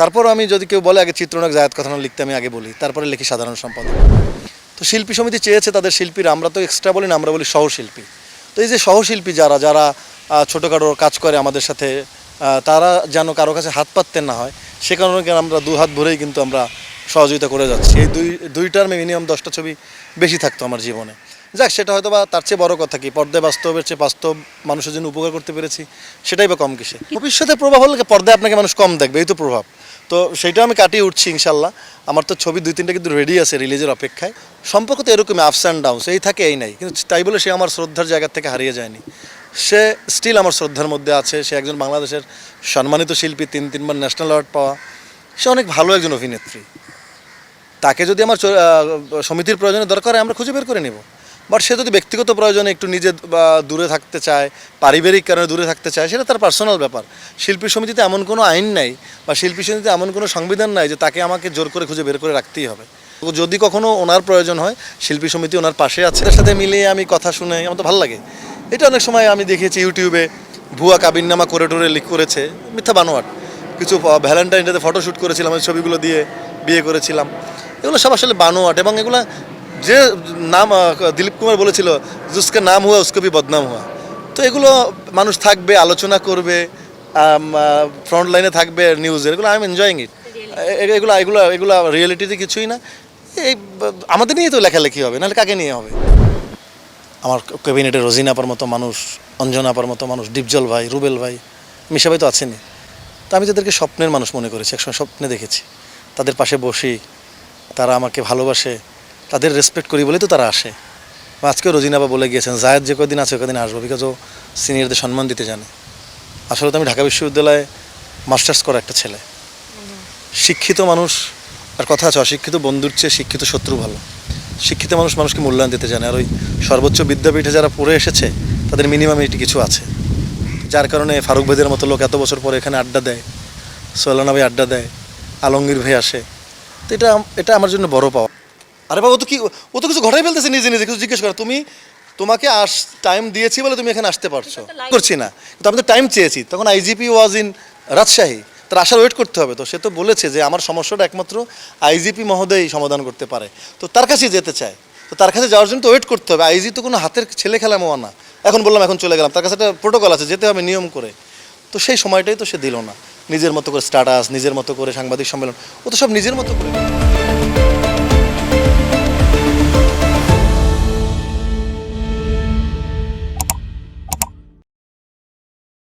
তারপর আমি যদি কেউ বলে, আগে চিত্রনায়ক জায়দ কথা লিখতে আমি আগে বলি, তারপরে লিখি সাধারণ সম্পাদক। তো শিল্পী সমিতি চেয়েছে তাদের শিল্পীরা, আমরা তো এক্সট্রা বলি না, আমরা বলি সহশিল্পী। তো এই যে সহশিল্পী যারা যারা ছোটোখাটো কাজ করে আমাদের সাথে তারা যেন কারও কাছে হাত পাততে না হয়, সে কারণে আমরা দু হাত ভরেই কিন্তু আমরা সহযোগিতা করে যাচ্ছি। এই দুই দুই টার্মে মিনিমাম দশটা ছবি বেশি থাকতো আমার জীবনে। যাক, সেটা হয়তো বা তার চেয়ে বড় কথা কি, পর্দায় বাস্তবের চেয়ে বাস্তব মানুষের জন্য উপকার করতে পেরেছি, সেটাই বা কম কিসে। ভবিষ্যতে প্রভাব হলে পর্দায় আপনাকে মানুষ কম দেখবে, এই তো প্রভাব। তো সেইটা আমি কাটিয়ে উঠছি ইনশাল্লাহ। আমার তো ছবি দুই তিনটা কিন্তু রেডি আছে রিলিজের অপেক্ষায়। সম্পর্ক তো এরকমই আপস অ্যান্ড ডাউনস এই থাকে, এই নাই। কিন্তু তাই বলে সে আমার শ্রদ্ধার জায়গা থেকে হারিয়ে যায়নি। সে স্টিল আমার শ্রদ্ধার মধ্যে আছে, সে একজন বাংলাদেশের সম্মানিত শিল্পী, তিন, তিনবার ন্যাশনাল অ্যাওয়ার্ড পাওয়া। সে অনেক ভালো একজন অভিনেত্রী। তাকে যদি আমার সমিতির প্রয়োজনে দরকার হয়, আমরা খুঁজে বের করে নেব। বাট সে যদি ব্যক্তিগত প্রয়োজনে একটু নিজে দূরে থাকতে চায়, পারিবারিক কারণে দূরে থাকতে চায়, সেটা তার পার্সোনাল ব্যাপার। শিল্পী সমিতিতে এমন কোনো আইন নাই, বা শিল্পী সমিতিতে এমন কোনো সংবিধান নাই যে তাকে আমাকে জোর করে খুঁজে বের করে রাখতেই হবে। যদি কখনো ওনার প্রয়োজন হয়, শিল্পী সমিতি ওনার পাশে আছে, তার সাথে মিলিয়ে আমি কথা শুনে, আমার তো ভালো লাগে। এটা অনেক সময় আমি দেখেছি ইউটিউবে ভুয়া কাবিননামা করে টোরে লিখ করেছে, মিথ্যা বানোয়াট। কিছু ভ্যালেন্টাইন ডেতে ফটোশ্যুট করেছিলাম, ওই ছবিগুলো দিয়ে বিয়ে করেছিলাম। এগুলো সব আসলে বানোয়াট, এবং এগুলো যে নাম দিলীপ কুমার বলেছিল জুসকে নাম হুয়া উসকে ভি বদনাম হুয়া। তো এগুলো মানুষ থাকবে আলোচনা করবে ফ্রন্ট লাইনে থাকবে নিউজের এগুলো আই এম এনজয়িং ইট এগুলো এগুলো এগুলো রিয়েলিটিতে কিছুই না। এই আমাদের নিয়ে তো লেখালেখি হবে নাহলে কাকে নিয়ে হবে? আমার ক্যাবিনেটে রোজিনা আপার মতো মানুষ অঞ্জনা আপার মতো মানুষ ডিপজল ভাই রুবেল ভাই মিশা ভাই তো আছেনই। তা আমি তাদেরকে স্বপ্নের মানুষ মনে করেছি একসময় স্বপ্নে দেখেছি। তাদের পাশে বসি তারা আমাকে ভালোবাসে তাদের রেসপেক্ট করি বলেই তো তারা আসে। আজকেও রোজিনাবা বলে গিয়েছেন, জায়দ যে কদিন আছে কদিন আসব বিকজ ও সিনিয়রদের সম্মান দিতে জানে। আসলে তো আমি ঢাকা বিশ্ববিদ্যালয়ে মাস্টার্স করা একটা ছেলে। শিক্ষিত মানুষ, আর কথা আছে, অশিক্ষিত বন্ধুর চেয়ে শিক্ষিত শত্রু ভালো। শিক্ষিত মানুষ মানুষকে মূল্যায়ন দিতে জানে, আর ওই সর্বোচ্চ বিদ্যাপীঠে যারা পড়ে এসেছে, তাদের মিনিমাম এটি কিছু আছে। যার কারণে ফারুক ভাইদের মতো লোক এত বছর পরে এখানে আড্ডা দেয় সোলানা ভাই আড্ডা দেয়, আলমগীর ভাই আসে। তো এটা এটা আমার জন্য বড় পাওয়া। আরে বাবা ও তো কি ও তো কিছু ঘটাই ফেলতেছে নিজে নিজে কিছু জিজ্ঞেস করা। তুমি তোমাকে আস টাইম দিয়েছি বলে তুমি এখানে আসতে পারছ। করছি না। কিন্তু আমি তো টাইম চেয়েছি। তখন আইজিপি ওয়াজ ইন রাজশাহী। তার আসার ওয়েট করতে হবে তো। সে তো বলেছে যে আমার সমস্যাটা একমাত্র আইজিপি মহোদয় সমাধান করতে পারে। তো তার কাছে যেতে চায়। তো তার কাছে যাওয়ার জন্য তো ওয়েট করতে হবে। আইজি তো কোনো হাতের ছেলে খেলা মোয়া না। এখন বললাম এখন চলে গেলাম। তার কাছে একটা প্রোটোকল আছে যেতে হবে নিয়ম করে। তো সেই সময়টাই তো সে দিল না। নিজের মতো করে স্ট্যাটাস নিজের মতো করে সাংবাদিক সম্মেলন। ও তো সব নিজের মতো করে